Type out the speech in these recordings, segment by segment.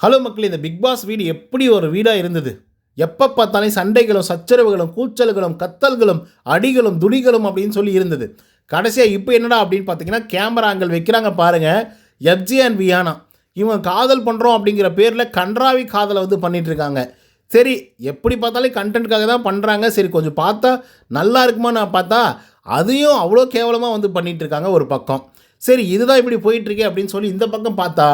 Hello மக்கள் இந்த big pass வீடு எப்படி ஒரு வீடாக இருந்தது? எப்போ பார்த்தாலும் சண்டைகளும் சச்சரவுகளும் கூச்சல்களும் கத்தல்களும் அடிகளும் துடிகளும் அப்படின்னு சொல்லி இருந்தது. கடைசியாக இப்போ என்னடா அப்படின்னு பார்த்தீங்கன்னா கேமரா ஆங்கிள் வைக்கிறாங்க பாருங்கள் எஃப்ஜி அண்ட் வியானா இவங்க காதல் பண்ணுறோம் அப்படிங்கிற பேரில் கன்றாவி காதலை வந்து பண்ணிகிட்ருக்காங்க இருக்காங்க. சரி எப்படி பார்த்தாலும் கண்டென்ட்காக தான் பண்ணுறாங்க சரி கொஞ்சம் பார்த்தா நல்லா இருக்குமா நான் பார்த்தா அதையும் அவ்வளோ கேவலமாக வந்து பண்ணிகிட்ருக்காங்க ஒரு பக்கம். சரி இதுதான் இப்படி போயிட்டுருக்கே அப்படின்னு சொல்லி இந்த பக்கம் பார்த்தா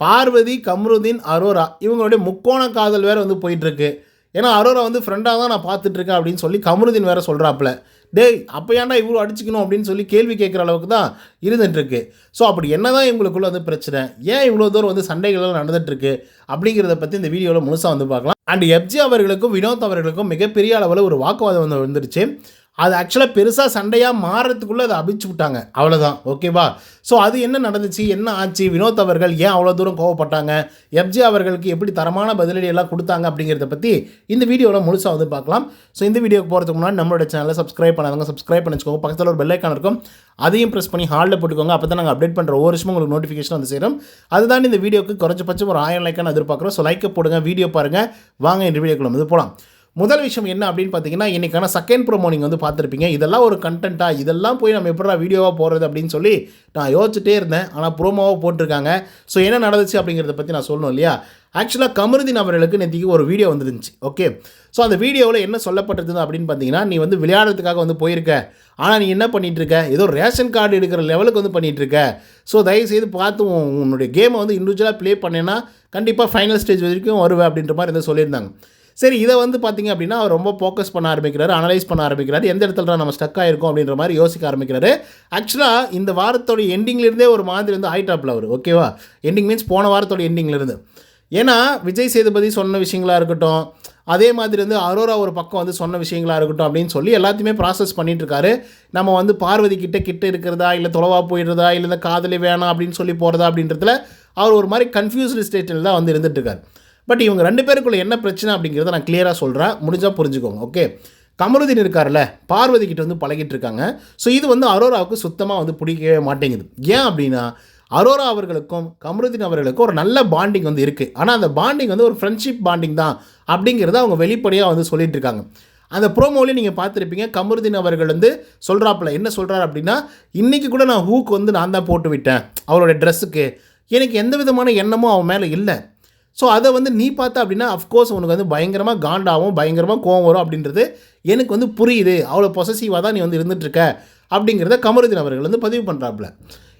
பார்வதி கம்ருதீன் அரோரா இவங்களுடைய முக்கோண காதல் வேறு வந்து போயிட்டுருக்கு. ஏன்னா அரோரா வந்து ஃப்ரெண்டாக தான் நான் பார்த்துட்ருக்கேன் அப்படின்னு சொல்லி கமருதீன் வேறு சொல்கிறாப்புல டேய் அப்போ ஏன்டா இவ்வளோ அடிச்சுக்கணும் அப்படின்னு சொல்லி கேள்வி கேட்குற அளவுக்கு தான் இருந்துகிட்ருக்கு ஸோ அப்படி என்ன தான் இவங்களுக்குள்ள வந்து பிரச்சனை? ஏன் இவ்வளோ தூரம் வந்து சண்டைகள் நடந்துகிட்ருக்கு அப்படிங்கிறத பற்றி இந்த வீடியோவில் முழுசாக வந்து பார்க்கலாம். அண்ட் எப்ஜி அவர்களுக்கும் வினோத் அவர்களுக்கும் மிகப்பெரிய அளவில் ஒரு வாக்குவாதம் வந்து வந்துருச்சு அது ஆக்சுவலாக பெருசாக சண்டையாக மாறுறதுக்குள்ளே அதை அபிச்சு விட்டாங்க. அவ்வளோதான் ஓகேவா ஸோ அது என்ன நடந்துச்சு? என்ன ஆச்சு? வினோத் அவர்கள் ஏன் அவ்வளோ தூரம் கோவப்பட்டாங்க? எஃப்ஜி அவர்களுக்கு எப்படி தரமான பதிலடி எல்லாம் கொடுத்தாங்க அப்படிங்கிறத பற்றி இந்த வீடியோவில் முழுசாக வந்து பார்க்கலாம். ஸோ இந்த வீடியோக்கு போகிறதுக்கு முன்னாடி நம்மளோட சேனலை சப்ஸ்கிரைப் பண்ணாதவங்க சப்ஸ்கிரைப் பண்ணி வச்சுக்கோங்க பக்கத்தில் ஒரு பெல்லைக்கான இருக்கும். அதையும் ப்ரெஸ் பண்ணி ஹாலில் போட்டுக்கோங்க. அப்போ தான் நாங்கள் அப்டேட் பண்ணுற ஒவ்வொரு வருஷமும் உங்களுக்கு நோட்டிஃபிகேஷன் வந்து சேரும். அதுதான் இந்த வீடியோக்கு குறைஞ்சபட்சம் ஒரு ஆயிரம் லைக்கான எதிர்பார்க்குறோம். ஸோ லைக்கை போடுங்க வீடியோ பாருங்கள் வாங்க இந்த வீடியோக்குள்ள வந்து போகலாம் முதல் விஷயம் என்ன அப்படின்னு பார்த்தீங்கன்னா இன்றைக்கான செகண்ட் ப்ரோமோ நீங்கள் வந்து பார்த்துருப்பீங்க. இதெல்லாம் ஒரு கண்டென்ட்டாக இதெல்லாம் போய் நம்ம எப்படா வீடியோவாக போடுறது அப்படின்னு சொல்லி நான் யோசிச்சுட்டே இருந்தேன். ஆனால் ப்ரோமோவாக போட்டிருக்காங்க. ஸோ என்ன நடந்துச்சு அப்படிங்கிறத பற்றி நான் சொல்லணும் இல்லையா? ஆக்சுவலாக கமருதீன் அவர்களுக்கு நேற்றுக்கு ஒரு வீடியோ வந்துருந்துச்சு. ஓகே ஸோ அந்த வீடியோவில் என்ன சொல்லப்பட்டிருந்தது அப்படின்னு பார்த்தீங்கன்னா நீ வந்து விளையாடுறதுக்காக வந்து போயிருக்க. ஆனால் நீ என்ன பண்ணிகிட்டு இருக்க ஏதோ ரேஷன் கார்டு எடுக்கிற லெவலுக்கு வந்து பண்ணிகிட்டு இருக்க ஸோ தயவுசெய்து பார்த்து உன் உன்னுடைய கேமை வந்து இண்டிவிஜுவலாக ப்ளே பண்ணேன்னா கண்டிப்பாக ஃபைனல் ஸ்டேஜ் வரைக்கும் வருவேன் அப்படின்ற மாதிரி வந்து சொல்லியிருந்தாங்க. சரி இதை வந்து பார்த்தீங்க அப்படின்னா அவர் ரொம்ப ஃபோக்கஸ் பண்ண ஆரம்பிக்கிறாரு அனலைஸ் பண்ண ஆரம்பிக்கிறாரு எந்த இடத்துல நம்ம ஸ்டக் ஆயிருக்கோம் அப்படின்ற மாதிரி யோசிக்க ஆரம்பிக்கிறாரு. ஆக்சுவலாக இந்த வாரத்தோட எண்டிங்லேருந்தே ஒரு மாதிரி வந்து ஹைட்டாப்பில் அவர் ஓகேவா எண்டிங் மீன்ஸ் போன வாரத்தோட எண்டிங்லேருந்து ஏன்னா விஜய் சேதுபதி சொன்ன விஷயங்களாக இருக்கட்டும் அதே மாதிரி வந்து அரோரா ஒரு பக்கம் வந்து சொன்ன விஷயங்களாக இருக்கட்டும் அப்படின்னு சொல்லி எல்லாத்தையுமே ப்ராசஸ் பண்ணிட்டுருக்காரு நம்ம வந்து பார்வதி கிட்ட கிட்ட இருக்கிறதா இல்லை தொலைவாக போயிடுறதா இல்லை இந்த காதலி வேணாம் அப்படின்னு சொல்லி போகிறதா அப்படின்றதுல அவர் ஒரு மாதிரி கன்ஃபியூஸ்டு ஸ்டேட்டில் தான் வந்து இருந்துகிட்ருக்காரு பட் இவங்க ரெண்டு பேருக்குள்ள என்ன பிரச்சனை அப்படிங்கிறத நான் கிளியராக சொல்கிறேன் முடிஞ்சால் புரிஞ்சுக்கோங்க ஓகே கமருதீன் இருக்கார்ல பார்வதி கிட்ட வந்து பழகிட்டு இருக்காங்க. ஸோ இது வந்து அரோராவுக்கு சுத்தமாக வந்து பிடிக்கவே மாட்டேங்குது. ஏன் அப்படின்னா அரோரா அவர்களுக்கும் கமருதீன் அவர்களுக்கும் ஒரு நல்ல பாண்டிங் வந்து இருக்குது ஆனால் அந்த பாண்டிங் வந்து ஒரு ஃப்ரெண்ட்ஷிப் பாண்டிங் தான் அப்படிங்கிறத அவங்க வெளிப்படையாக வந்து சொல்லிட்டு இருக்காங்க. அந்த ப்ரோமோலேயே நீங்கள் பார்த்துருப்பீங்க. கமருதீன் அவர்கள் வந்து சொல்கிறாப்புல என்ன சொல்கிறார் அப்படின்னா இன்றைக்கி கூட நான் ஹூக் வந்து நான் தான் போட்டு விட்டேன் அவரோட ட்ரெஸ்ஸுக்கு எனக்கு எந்த விதமான எண்ணமும் அவன் மேலே இல்லை. ஸோ அதை வந்து நீ பார்த்த அப்படின்னா அஃப்கோர்ஸ் உனக்கு வந்து பயங்கரமாக காண்டாகும் பயங்கரமாக கோவம் வரும் அப்படின்றது எனக்கு வந்து புரியுது. அவ்வளோ பொசசிவாக தான் நீ வந்து இருந்துகிட்ருக்க அப்படிங்கிறத கமருதீன் அவர்கள் வந்து பதிவு பண்ணுறாப்புல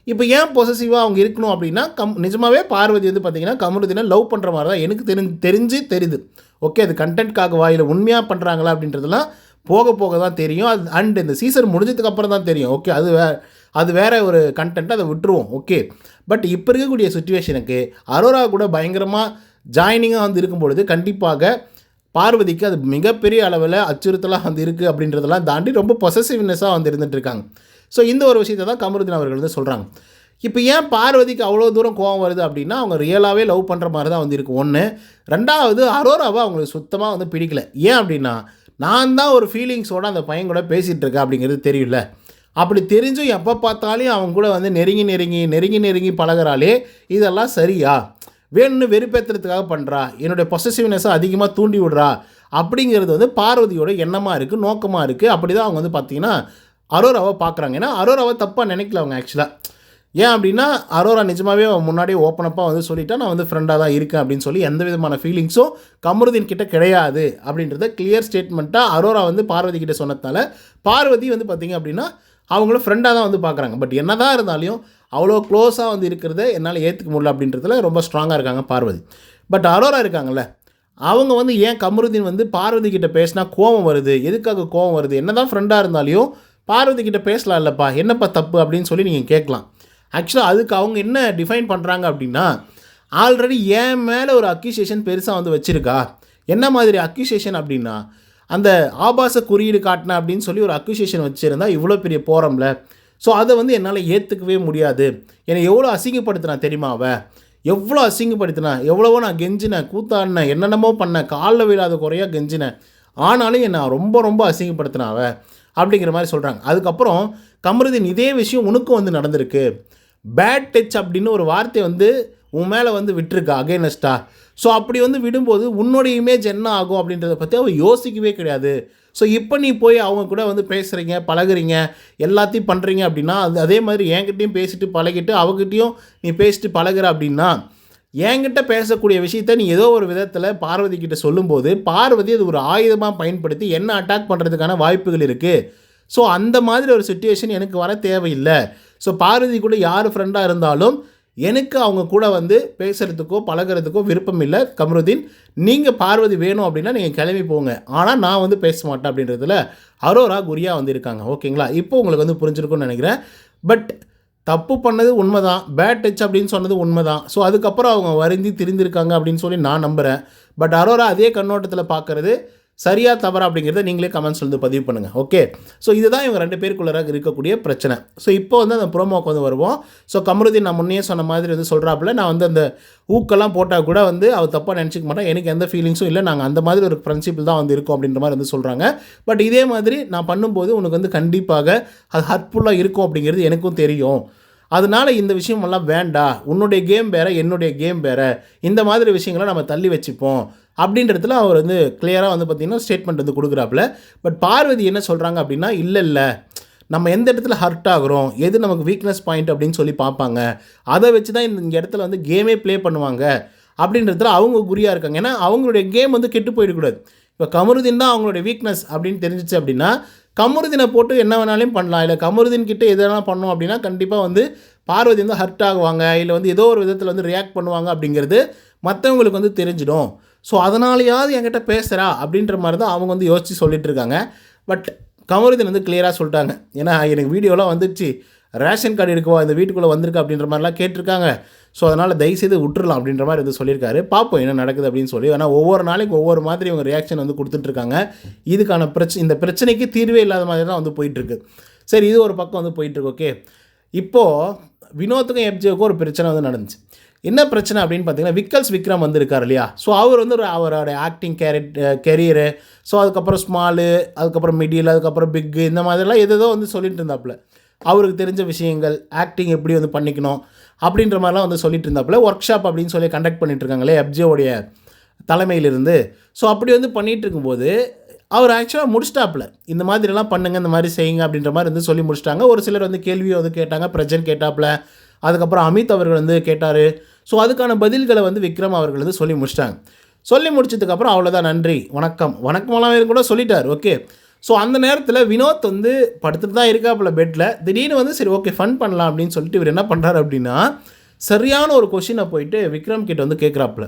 இப்போ ஏன் பொசசிவாக அவங்க இருக்கணும் அப்படின்னா கம் நிஜமாகவே பார்வதி வந்து பார்த்திங்கன்னா கமருதீனை லவ் பண்ணுற மாதிரி தான் எனக்கு தெரிஞ்சு தெரிஞ்சு தெரியுது. ஓகே அது கண்டென்ட்காக வாயில் உண்மையாக பண்ணுறாங்களா அப்படின்றதுலாம் போக போக தான் தெரியும். அது அண்ட் இந்த சீசன் முடிஞ்சதுக்கு அப்புறம் தான் தெரியும். ஓகே அது வே அது வேறு ஒரு கண்டென்ட் அதை விட்டுருவோம். ஓகே பட் இப்போ இருக்கக்கூடிய சுச்சுவேஷனுக்கு அரோரா கூட பயங்கரமாக ஜாயினிங்காக வந்து இருக்கும் பொழுது கண்டிப்பாக பார்வதிக்கு அது மிகப்பெரிய அளவில் அச்சுறுத்தலாக வந்து இருக்குது அப்படின்றதெல்லாம் தாண்டி ரொம்ப பொசசிவ்னஸாக வந்து இருந்துட்டுருக்காங்க ஸோ இந்த ஒரு விஷயத்தை தான் கமருதீன் அவர்கள் வந்து சொல்கிறாங்க இப்போ ஏன் பார்வதிக்கு அவ்வளோ தூரம் கோவம் வருது அப்படின்னா அவங்க ரியலாகவே லவ் பண்ணுற மாதிரி தான் வந்து இருக்குது ஒன்று ரெண்டாவது அரோராவை அவங்களுக்கு சுத்தமாக வந்து பிடிக்கல. ஏன் அப்படின்னா நான் தான் ஒரு ஃபீலிங்ஸோடு அந்த பையன் கூட பேசிகிட்டு இருக்கேன் அப்படிங்கிறது தெரியல அப்படி தெரிஞ்சும் எப்போ பார்த்தாலும் அவங்க கூட வந்து நெருங்கி நெருங்கி நெருங்கி நெருங்கி பழகுறாளே இதெல்லாம் சரியா? வேணும்னு வெறுப்பேற்றுறதுக்காக பண்ணுறா என்னுடைய பொசசிவ்னஸை அதிகமாக தூண்டி விடுறா? அப்படிங்கிறது வந்து பார்வதியோட எண்ணமாக இருக்குது நோக்கமாக இருக்குது அப்படி தான் அவங்க வந்து பார்த்தீங்கன்னா அரோராவை பார்க்குறாங்க ஏன்னா அரோராவை தப்பாக நினைக்கல அவங்க ஆக்சுவலாக ஏன் அப்படின்னா அரோரா நிஜமாகவே முன்னாடியே ஓப்பனப்பாக வந்து சொல்லிட்டா நான் வந்து ஃப்ரெண்டாக தான் இருக்கேன் அப்படின்னு சொல்லி எந்த விதமான ஃபீலிங்ஸும் கமருதீன் கிட்ட கிடையாது அப்படின்றத கிளியர் ஸ்டேட்மெண்ட்டாக அரோரா வந்து பார்வதி கிட்ட சொன்னதால பார்வதி வந்து பார்த்திங்க அப்படின்னா அவங்களும் ஃப்ரெண்டாக தான் வந்து பார்க்குறாங்க. பட் என்ன தான் இருந்தாலும் அவ்வளோ க்ளோஸாக வந்து இருக்கிறத என்னால் ஏற்றுக்க முடியல அப்படின்றதுல ரொம்ப ஸ்ட்ராங்காக இருக்காங்க பார்வதி. பட் அரோரா இருக்காங்கல்ல அவங்க வந்து ஏன் கமருதீன் வந்து பார்வதி கிட்ட பேசினா கோவம் வருது? எதுக்காக கோவம் வருது? என்ன தான் ஃப்ரெண்டாக இருந்தாலையும் பார்வதி கிட்ட பேசலாம் இல்லைப்பா என்னப்பா தப்பு அப்படின்னு சொல்லி நீங்கள் கேட்கலாம். ஆக்சுவலாக அதுக்கு அவங்க என்ன டிஃபைன் பண்ணுறாங்க அப்படின்னா ஆல்ரெடி ஏன் மேலே ஒரு அக்யூசியேஷன் பெருசாக வந்து வச்சுருக்கா. என்ன மாதிரி அக்யூசியேஷன் அப்படின்னா அந்த ஆபாச குறியீடு காட்டின அப்படின்னு சொல்லி ஒரு அக்யூசியேஷன் வச்சுருந்தா இவ்வளோ பெரிய போகிறோம்ல ஸோ அதை வந்து என்னால் ஏற்றுக்கவே முடியாது. என்னை எவ்வளோ அசிங்கப்படுத்தினா தெரியுமா அவ? எவ்வளோ அசிங்கப்படுத்தினா? எவ்வளவோ நான் கெஞ்சினேன் கூத்தாடினேன் என்னென்னமோ பண்ணேன் காலில் விழாத குறையாக கெஞ்சினேன் ஆனாலும் என்னை ரொம்ப ரொம்ப அசிங்கப்படுத்தினா அப்படிங்கிற மாதிரி சொல்கிறாங்க அதுக்கப்புறம் கமருதீன் இதே விஷயம் உனக்கும் வந்து நடந்திருக்கு. பேட் டச் அப்படின்னு ஒரு வார்த்தை வந்து உன் மேலே வந்து விட்டுருக்கா அகைனஸ்டா ஸோ அப்படி வந்து விடும்போது உன்னோட இமேஜ் என்ன ஆகும் அப்படின்றத பற்றி அவள் யோசிக்கவே கிடையாது. ஸோ இப்போ நீ போய் அவங்க கூட வந்து பேசுகிறீங்க பழகுறீங்க எல்லாத்தையும் பண்ணுறீங்க அப்படின்னா அது அதே மாதிரி என்கிட்டையும் பேசிட்டு பழகிட்டு அவகிட்டையும் நீ பேசிட்டு பழகுற அப்படின்னா என்கிட்ட பேசக்கூடிய விஷயத்த நீ ஏதோ ஒரு விதத்தில் பார்வதி கிட்ட சொல்லும்போது பார்வதி அது ஒரு ஆயுதமாக பயன்படுத்தி என்ன அட்டாக் பண்ணுறதுக்கான வாய்ப்புகள் இருக்குது ஸோ அந்த மாதிரி ஒரு சுச்சுவேஷன் எனக்கு வர தேவையில்லை. ஸோ பார்வதி கூட யார் ஃப்ரெண்டாக இருந்தாலும் எனக்கு அவங்க கூட வந்து பேசுகிறதுக்கோ பழகுறதுக்கோ விருப்பம் இல்லை. கமருதீன் நீங்கள் பார்வதி வேணும் அப்படின்னா நீங்கள் கிளம்பி போங்க. ஆனால் நான் வந்து பேச மாட்டேன் அப்படின்றதுல அரோரா குரியா வந்து இருக்காங்க. ஓகேங்களா? இப்போ உங்களுக்கு வந்து புரிஞ்சிருக்கும்னு நினைக்கிறேன். பட் தப்பு பண்ணது உண்மை தான் பேட் டச் அப்படின்னு சொன்னது உண்மை தான் ஸோ அதுக்கப்புறம் அவங்க வருந்தி திரிந்திருக்காங்க அப்படின்னு சொல்லி நான் நம்புகிறேன் பட் அரோரா அதே கண்ணோட்டத்தில் பார்க்குறது சரியா தவறா அப்படிங்கிறத நீங்களே கமெண்ட்ஸ் வந்து பதிவு பண்ணுங்கள் ஓகே ஸோ இதுதான் இவங்க ரெண்டு பேருக்குள்ளே இருக்கக்கூடிய பிரச்சனை. ஸோ இப்போ வந்து அந்த ப்ரோமோக்கு வந்து வருவோம். ஸோ கமருதீன் நான் முன்னே சொன்ன மாதிரி வந்து சொல்கிறாப்புல நான் வந்து அந்த ஊக்கெல்லாம் போட்டால் கூட வந்து அவர் தப்பாக நினச்சிக்க மாட்டேன் எனக்கு எந்த ஃபீலிங்ஸும் இல்லை. நாங்கள் அந்த மாதிரி ஒரு பிரின்சிபிள் தான் வந்து இருக்கோம் அப்படின்ற மாதிரி வந்து சொல்கிறாங்க பட் இதே மாதிரி நான் பண்ணும்போது உனக்கு வந்து கண்டிப்பாக அது ஹர்ட்ஃபுல்லாக இருக்கும் அப்படிங்கிறது எனக்கும் தெரியும். அதனால இந்த விஷயமெல்லாம் வேண்டாம் உன்னுடைய கேம் வேறு என்னுடைய கேம் வேறு. இந்த மாதிரி விஷயங்களை நம்ம தள்ளி வச்சுப்போம். அப்படின்றதுல அவர் வந்து கிளியராக வந்து பார்த்திங்கன்னா ஸ்டேட்மெண்ட் வந்து கொடுக்குறாப்புல. பட் பார்வதி என்ன சொல்கிறாங்க அப்படின்னா இல்லை இல்லை. நம்ம எந்த இடத்துல ஹர்ட் ஆகுறோம் எது நமக்கு வீக்னஸ் பாயிண்ட் அப்படின்னு சொல்லி பார்ப்பாங்க. அதை வச்சு தான் இந்த இடத்துல வந்து கேமே ப்ளே பண்ணுவாங்க. அப்படின்றதுல அவங்க குறியாக இருக்காங்க. ஏன்னா அவங்களுடைய கேம் வந்து கெட்டு போயிடக்கூடாது. இப்போ கமருதீன் தான் அவங்களுடைய வீக்னஸ் அப்படின்னு தெரிஞ்சிச்சு அப்படின்னா கமருதீனை போட்டு என்ன வேணாலும் பண்ணலாம். இல்லை கமருதீன் எது எதெல்லாம் பண்ணோம் அப்படின்னா கண்டிப்பாக வந்து பார்வதி வந்து ஹர்ட் ஆகுவாங்க. இல்லை வந்து ஏதோ ஒரு விதத்தில் வந்து ரியாக்ட் பண்ணுவாங்க அப்படிங்கிறது மற்றவங்களுக்கு வந்து தெரிஞ்சிடும். ஸோ அதனாலேயாவது என்கிட்ட பேசுகிறா அப்படின்ற மாதிரி தான் அவங்க வந்து யோசித்து சொல்லிட்டு இருக்காங்க பட் கமருதீன் வந்து கிளியராக சொல்லிட்டாங்க. ஏன்னா எனக்கு வீடியோலாம் வந்துடுச்சு ரேஷன் கார்டு எடுக்கவா இந்த வீட்டுக்குள்ளே வந்திருக்கு அப்படின்ற மாதிரிலாம் கேட்டிருக்காங்க. ஸோ அதனால் தயவுசெய்து விட்டுறலாம் அப்படின்ற மாதிரி வந்து சொல்லியிருக்காரு. பார்ப்போம் என்ன நடக்குது அப்படின்னு சொல்லி. ஆனால் ஒவ்வொரு நாளைக்கு ஒவ்வொரு மாதிரி இவங்க ரியாக்ஷன் வந்து கொடுத்துட்ருக்காங்க இதுக்கான பிரச்சனை இந்த பிரச்சனைக்கு தீர்வே இல்லாத மாதிரி தான் வந்து போயிட்டுருக்கு. சரி இது ஒரு பக்கம் வந்து போயிட்டுருக்கு. ஓகே இப்போது வினோத்துக்கும் எப்ஜேவுக்கும் ஒரு பிரச்சனை வந்து நடந்துச்சு. என்ன பிரச்சனை அப்படின்னு பார்த்தீங்கன்னா விக்கல்ஸ் விக்ரம் வந்திருக்கார் இல்லையா? ஸோ அவர் வந்து ஒரு அவரோட ஆக்டிங் கேரட் கெரியரு ஸோ அதுக்கப்புறம் ஸ்மாலு அதுக்கப்புறம் மிடில் அதுக்கப்புறம் பிக்கு இந்த மாதிரிலாம் எதோ வந்து சொல்லிட்டு இருந்தாப்புல. அவருக்கு தெரிஞ்ச விஷயங்கள் ஆக்டிங் எப்படி வந்து பண்ணிக்கணும் அப்படின்ற மாதிரிலாம் வந்து சொல்லிட்டு இருந்தாப்புல. ஒர்க் ஷாப் அப்படின்னு சொல்லி கண்டக்ட் பண்ணிட்டுருக்காங்களே எப்ஜியோடைய எப்ஜேவுடைய தலைமையிலிருந்து. ஸோ அப்படி வந்து பண்ணிகிட்டு இருக்கும்போது அவர் ஆக்சுவலாக முடிச்சிட்டாப்புல. இந்த மாதிரிலாம் பண்ணுங்க இந்த மாதிரி செய்யுங்க அப்படின்ற மாதிரி வந்து சொல்லி முடிச்சிட்டாங்க. ஒரு சிலர் வந்து கேள்வியை வந்து கேட்டாங்க பிரஜன் கேட்டாப்புல. அதுக்கப்புறம் அமித் அவர்கள் வந்து கேட்டார். ஸோ அதுக்கான பதில்களை வந்து விக்ரம் அவர்கள் வந்து சொல்லி முடிச்சிட்டாங்க. சொல்லி முடிச்சதுக்கப்புறம் அவ்வளோதான் நன்றி வணக்கம். வணக்கமெல்லாம் கூட சொல்லிட்டார் ஓகே ஸோ அந்த நேரத்தில் வினோத் வந்து படுத்துட்டு தான் இருக்காப்புல பெட்டில் திடீர்னு வந்து சரி ஓகே ஃபன் பண்ணலாம் அப்படின்னு சொல்லிட்டு இவர் என்ன பண்ணுறாரு அப்படின்னா சரியான ஒரு கொஷினை போயிட்டு விக்ரம் கிட்ட வந்து கேட்குறாப்புல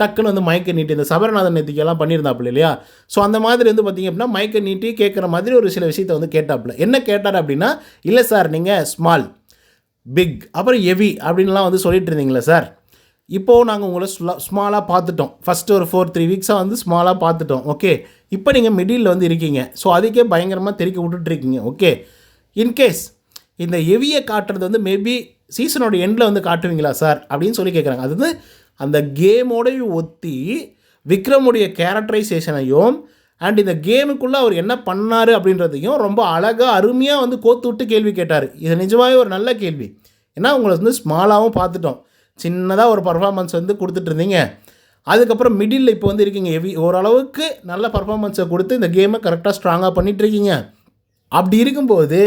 டக்குன்னு வந்து மயக்க நீட்டி இந்த சபரநாதன் நேத்திக்கெல்லாம் பண்ணியிருந்தாப்புல இல்லையா? ஸோ அந்த மாதிரி வந்து பார்த்திங்க அப்படின்னா மயக்க நீட்டி கேட்குற மாதிரி ஒரு சில விஷயத்தை வந்து கேட்டாப்புல. என்ன கேட்டார் அப்படின்னா இல்லை சார் நீங்கள் ஸ்மால் பிக் அப்புறம் ஹெவி அப்படின்லாம் வந்து சொல்லிட்டு இருந்தீங்களே சார் இப்போது நாங்கள் உங்களை ஸ்மாலாக பார்த்துட்டோம். ஃபஸ்ட்டு ஒரு ஃபோர் த்ரீ வீக்ஸாக வந்து ஸ்மாலாக பார்த்துட்டோம். ஓகே இப்போ நீங்கள் மிடில் வந்து இருக்கீங்க. ஸோ அதுக்கே பயங்கரமாக தெறிக்க விட்டுட்ருக்கீங்க ஓகே இன்கேஸ் இந்த ஹெவியை காட்டுறது வந்து மேபி சீசனோட எண்டில் வந்து காட்டுவீங்களா சார் அப்படின்னு சொல்லி கேட்குறாங்க அது வந்து அந்த கேமோடையும் ஒத்தி விக்ரமுடைய கேரக்டரைசேஷனையும் அண்ட் இந்த கேமுக்குள்ளே அவர் என்ன பண்ணார் அப்படின்றதையும் ரொம்ப அழகாக அருமையாக வந்து கோத்து விட்டு கேள்வி கேட்டார். இது நிஜமாகவே ஒரு நல்ல கேள்வி. ஏன்னா உங்களை வந்து ஸ்மாலாகவும் பார்த்துட்டோம். சின்னதாக ஒரு பர்ஃபார்மன்ஸ் வந்து கொடுத்துட்டு இருந்தீங்க. அதுக்கப்புறம் மிடில் இப்போ வந்து இருக்கீங்க. ஹெவி ஓரளவுக்கு நல்ல பர்ஃபார்மன்ஸை கொடுத்து இந்த கேமை கரெக்டாக ஸ்ட்ராங்காக பண்ணிகிட்ருக்கீங்க அப்படி இருக்கும்போது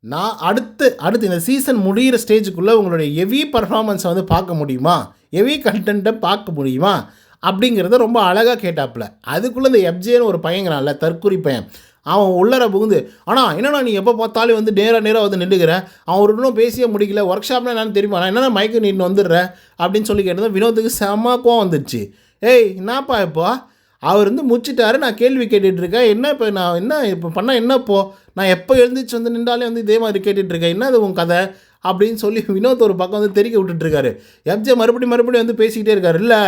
நான் அடுத்து அடுத்து இந்த சீசன் முடிகிற ஸ்டேஜுக்குள்ளே உங்களுடைய ஹெவி பர்ஃபார்மன்ஸை வந்து பார்க்க முடியுமா? ஹெவி கண்டென்ட்டை பார்க்க முடியுமா? அப்படிங்கிறத ரொம்ப அழகாக கேட்டாப்புல. அதுக்குள்ளே இந்த எப்ஜேன்னு ஒரு பையங்கிறான்ல தற்குறி பையன். அவன் உள்ளர புகுந்து ஆனால் என்னண்ணா நீ எப்போ பார்த்தாலும் வந்து நேராக நேராக வந்து நின்றுக்கிறேன் அவன் ஒரு இன்னும் பேசியே முடிக்கல. ஒர்க் ஷாப்னா என்னன்னு தெரியுமா? நான் என்னென்ன மயக்க நீட்டு வந்துடுறேன் அப்படின்னு சொல்லி கேட்டது வினோத்துக்கு செம்ம கோவம் வந்துடுச்சு ஏய் என்னப்பா இப்போ? அவர் வந்து முச்சிட்டாரு. நான் கேள்வி கேட்டுட்ருக்கேன். என்ன இப்போ நான் என்ன இப்போ பண்ணால் என்ன இப்போ நான் எப்போ எழுந்திரிச்சு வந்து நின்றாலே வந்து இதே மாதிரி கேட்டுட்ருக்கேன். என்ன அது உன் கதை? அப்படின்னு சொல்லி வினோத் ஒரு பக்கம் வந்து தெரிக்க விட்டுட்ருக்காரு எம்ஜே மறுபடியும் மறுபடியும் வந்து பேசிக்கிட்டே இருக்காரு. இல்லை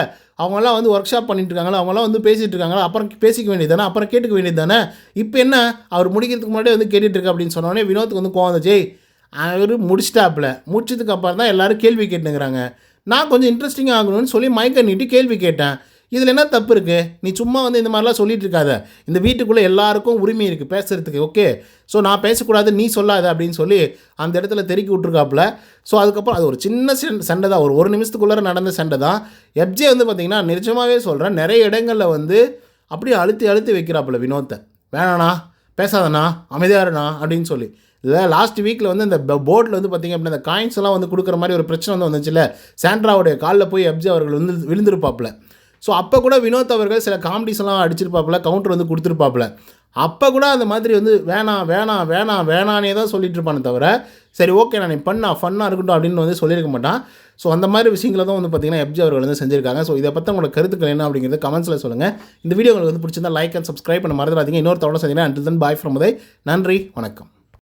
அவங்களாம் வந்து ஒர்க் ஷாப் பண்ணிட்டு இருக்காங்களா அவங்களாம் வந்து பேசிகிட்டு இருக்காங்களா அப்புறம் பேசிக்க வேண்டியது தானே அப்புறம் கேட்டுக்க வேண்டியது தானே இப்போ என்ன? அவர் முடிக்கிறதுக்கு முன்னாடி வந்து கேட்டுட்டு இருக்கா அப்படின்னு சொன்னோடனே வினோத்துக்கு வந்து கோவம் வந்துச்சு. அவர் முடிச்சிட்டாப்புல. முடிச்சதுக்கு அப்புறம் தான் எல்லோரும் கேள்வி கேட்டுங்கிறாங்க நான் கொஞ்சம் இன்ட்ரெஸ்டிங்காக ஆகணும்னு சொல்லி மயக்க நீட்டி கேள்வி கேட்டேன். இதில் என்ன தப்பு இருக்குது நீ சும்மா வந்து இந்த மாதிரிலாம் சொல்லிட்டு இருக்காத. இந்த வீட்டுக்குள்ளே எல்லாருக்கும் உரிமை இருக்குது பேசுகிறதுக்கு ஓகே ஸோ நான் பேசக்கூடாது நீ சொல்லாத அப்படின்னு சொல்லி அந்த இடத்துல தெருக்கி விட்ருக்காப்புல ஸோ அதுக்கப்புறம் அது ஒரு சின்ன சண்- சண்டை தான். ஒரு ஒரு நிமிஷத்துக்குள்ளார நடந்த சண்டை தான். எப்ஜே வந்து பார்த்திங்கன்னா நிஜமாகவே சொல்கிறேன் நிறைய இடங்களில் வந்து அப்படியே அழுத்தி அழுத்தி வைக்கிறாப்புல வினோத்தை. வேணாண்ணா பேசாதண்ணா அமைதியாருண்ணா அப்படின்னு சொல்லி. இல்லை லாஸ்ட் வீக்கில் வந்து இந்த போட்டில் வந்து பார்த்திங்க அப்படின்னா இந்த காயின்ஸ் எல்லாம் வந்து கொடுக்குற மாதிரி ஒரு பிரச்சனை வந்து வந்துச்சுல்ல சாண்ட்ராவுடைய காலில் போய் எப்ஜே அவர்கள் வந்து விழுந்திருப்பாப்புல. ஸோ அப்போ கூட வினோத் அவர்கள் சில காமெடிஸ்லாம் அடிச்சிருப்பாப்புல கவுண்டர் வந்து கொடுத்துருப்பாப்புல. அப்போ கூட அந்த மாதிரி வந்து வேணாம் வேணாம் வேணாம் வேணானே தான் சொல்லிட்டு இருப்பானே தவிர சரி ஓகே நான் நீ பண்ணா ஃபன்னாக இருக்கட்டும் அப்படின்னு வந்து சொல்லியிருக்க மாட்டான். ஸோ அந்த மாதிரி விஷயங்களை தான் வந்து பார்த்தீங்கன்னா எப்ஜி அவர்கள் வந்து செஞ்சிருக்காங்க. ஸோ இதை பற்றி உங்களோட கருத்துக்கள் என்ன அப்படிங்கிறது கமெண்ட்ஸில் சொல்லுங்கள் இந்த வீடியோ உங்களுக்கு வந்து பிடிச்சிருந்தா லைக் அண்ட் சப்ஸ்கிரைப் பண்ண மறந்துடாதீங்க. இன்னொரு தவணை செஞ்சீங்கன்னா அண்ட் தன் பாய் ஃப்ரம் நன்றி வணக்கம்.